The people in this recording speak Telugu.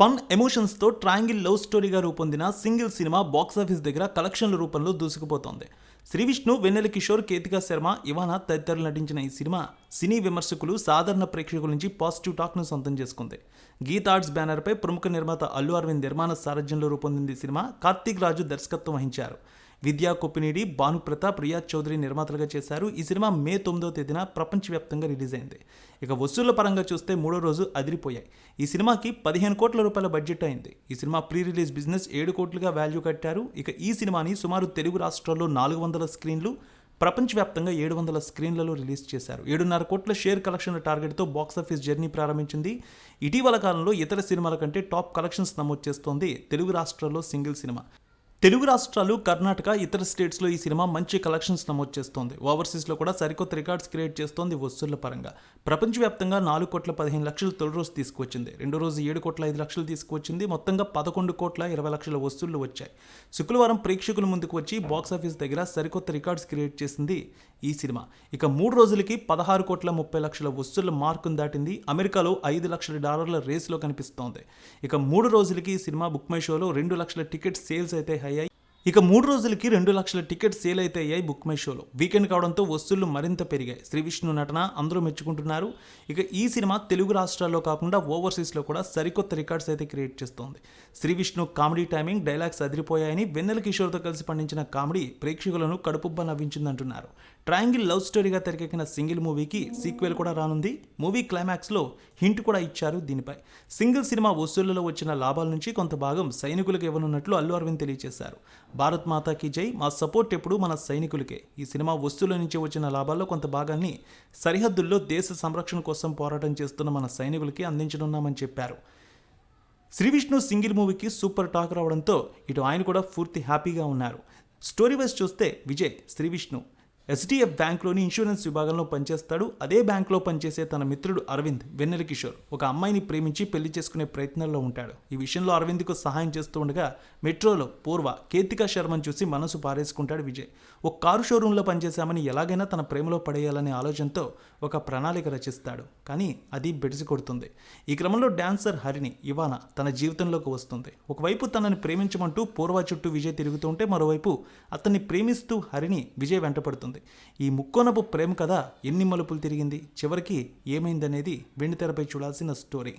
ఫన్ ఎమోషన్స్తో ట్రయాంగిల్ లవ్ స్టోరీగా రూపొందిన సింగిల్ సినిమా బాక్సాఫీస్ దగ్గర కలెక్షన్ల రూపంలో దూసుకుపోతోంది. శ్రీ విష్ణు వెన్నెల కిషోర్ కేతికా శర్మ ఇవానా తదితరులు నటించిన ఈ సినిమా సినీ విమర్శకులు సాధారణ ప్రేక్షకుల నుంచి పాజిటివ్ టాక్ను సొంతం చేసుకుంది. గీత ఆర్ట్స్ బ్యానర్పై ప్రముఖ నిర్మాత అల్లు అరవింద్ నిర్మాణ సారథ్యంలో రూపొందింది సినిమా. కార్తీక్ రాజు దర్శకత్వం వహించారు. విద్యా కొప్పినేడి భాను ప్రతాప్ చౌదరి నిర్మాతలుగా చేశారు. ఈ సినిమా మే తొమ్మిదో తేదీన ప్రపంచవ్యాప్తంగా రిలీజ్ అయింది ఇక వసూళ్ళ పరంగా చూస్తే మూడో రోజు అదిరిపోయాయి. ఈ సినిమాకి పదిహేను కోట్ల రూపాయల బడ్జెట్ అయింది. ఈ సినిమా ప్రీ రిలీజ్ బిజినెస్ ఏడు కోట్లుగా వాల్యూ కట్టారు. ఇక ఈ సినిమాని సుమారు తెలుగు రాష్ట్రాల్లో నాలుగు వందల స్క్రీన్లు ప్రపంచవ్యాప్తంగా ఏడు వందల స్క్రీన్లలో రిలీజ్ చేశారు. ఏడున్నర కోట్ల షేర్ కలెక్షన్ టార్గెట్తో బాక్సాఫీస్ జర్నీ ప్రారంభించింది. ఇటీవల కాలంలో ఇతర సినిమాల కంటే టాప్ కలెక్షన్స్ నమోదు చేస్తోంది తెలుగు రాష్ట్రాల్లో సింగిల్ సినిమా. తెలుగు రాష్ట్రాలు కర్ణాటక ఇతర స్టేట్స్లో ఈ సినిమా మంచి కలెక్షన్స్ నమోదు చేస్తోంది. ఓవర్సీస్లో కూడా సరికొత్త రికార్డ్స్ క్రియేట్ చేస్తోంది వసూళ్ళ పరంగా. ప్రపంచవ్యాప్తంగా నాలుగు కోట్ల పదిహేను లక్షలు తొలి రోజు తీసుకువచ్చింది. రెండో రోజు ఏడు కోట్ల ఐదు లక్షలు తీసుకువచ్చింది. మొత్తంగా పదకొండు కోట్ల ఇరవై లక్షల వసూళ్ళు వచ్చాయి. శుక్రవారం ప్రేక్షకుల ముందుకు వచ్చి బాక్సాఫీస్ దగ్గర సరికొత్త రికార్డ్స్ క్రియేట్ చేసింది ఈ సినిమా. ఇక మూడు రోజులకి పదహారు కోట్ల ముప్పై లక్షల వసూళ్ళ మార్కును దాటింది. అమెరికాలో ఐదు లక్షల డాలర్ల రేసులో కనిపిస్తోంది. ఇక మూడు రోజులకి ఈ సినిమా బుక్ మై షోలో రెండు లక్షల టికెట్ సేల్స్ అయితే ఇక మూడు రోజులకి రెండు లక్షల టికెట్ సేల్ అయితే అయ్యాయి బుక్ మై షోలో. వీకెండ్ కావడంతో వసూళ్ళు మరింత పెరిగాయి. శ్రీ విష్ణు నటన అందరూ మెచ్చుకుంటున్నారు. ఇక ఈ సినిమా తెలుగు రాష్ట్రాల్లో కాకుండా ఓవర్సీస్లో కూడా సరికొత్త రికార్డ్స్ అయితే క్రియేట్ చేస్తోంది. Sri Vishnu comedy timing dialogues అదిరిపోయాయని Vennela కిషోర్తో కలిసి పండించిన కామెడీ ప్రేక్షకులను కడుపుబ్బ నవ్వించిందంటున్నారు. ట్రయాంగిల్ లవ్ స్టోరీగా తెరకెక్కిన సింగిల్ మూవీకి సీక్వెల్ కూడా రానుంది. మూవీ క్లైమాక్స్లో హింట్ కూడా ఇచ్చారు దీనిపై. సింగిల్ సినిమా వసూళ్ళలో వచ్చిన లాభాల నుంచి కొంత భాగం సైనికులకు ఇవ్వనున్నట్లు అల్లు అరవింద్ తెలియజేశారు. భారత్ మాతాకి జై. మా సపోర్ట్ ఎప్పుడు మన సైనికులకే. ఈ సినిమా వస్తువుల నుంచి వచ్చిన లాభాల్లో కొంత భాగాన్ని సరిహద్దుల్లో దేశ సంరక్షణ కోసం పోరాటం చేస్తున్న మన సైనికులకి అందించనున్నామని చెప్పారు. శ్రీ విష్ణు సింగిల్ మూవీకి సూపర్ టాక్ రావడంతో ఇటు ఆయన కూడా పూర్తి హ్యాపీగా ఉన్నారు. స్టోరీ వైజ్ చూస్తే విజయ్ శ్రీ విష్ణు ఎస్డిఎఫ్ బ్యాంక్లోని ఇన్సూరెన్స్ విభాగంలో పనిచేస్తాడు. అదే బ్యాంక్లో పనిచేసే తన మిత్రుడు అరవింద్ వెన్నెల కిషోర్ ఒక అమ్మాయిని ప్రేమించి పెళ్ళి చేసుకునే ప్రయత్నంలో ఉంటాడు. ఈ విషయంలో అరవింద్కు సహాయం చేస్తూ ఉండగా మెట్రోలో పూర్వ కేతికా శర్మను చూసి మనసు పారేసుకుంటాడు విజయ్. ఒక కారు షోరూంలో పనిచేశామని ఎలాగైనా తన ప్రేమలో పడేయాలనే ఆలోచనతో ఒక ప్రణాళిక రచిస్తాడు. కానీ అది బెడిసి కొడుతుంది. ఈ క్రమంలో డాన్సర్ హరిణి ఇవాన తన జీవితంలోకి వస్తుంది. ఒకవైపు తనని ప్రేమించమంటూ పూర్వ చుట్టూ విజయ్ తిరుగుతుంటే మరోవైపు అతన్ని ప్రేమిస్తూ హరిణి విజయ్ వెంటపడుతుంది. ఈ ముక్కోనపు ప్రేమ కథ ఎన్ని మలుపులు తిరిగింది? చివరికి ఏమైందనేది వెండితెరపై చూడాల్సిన స్టోరీ.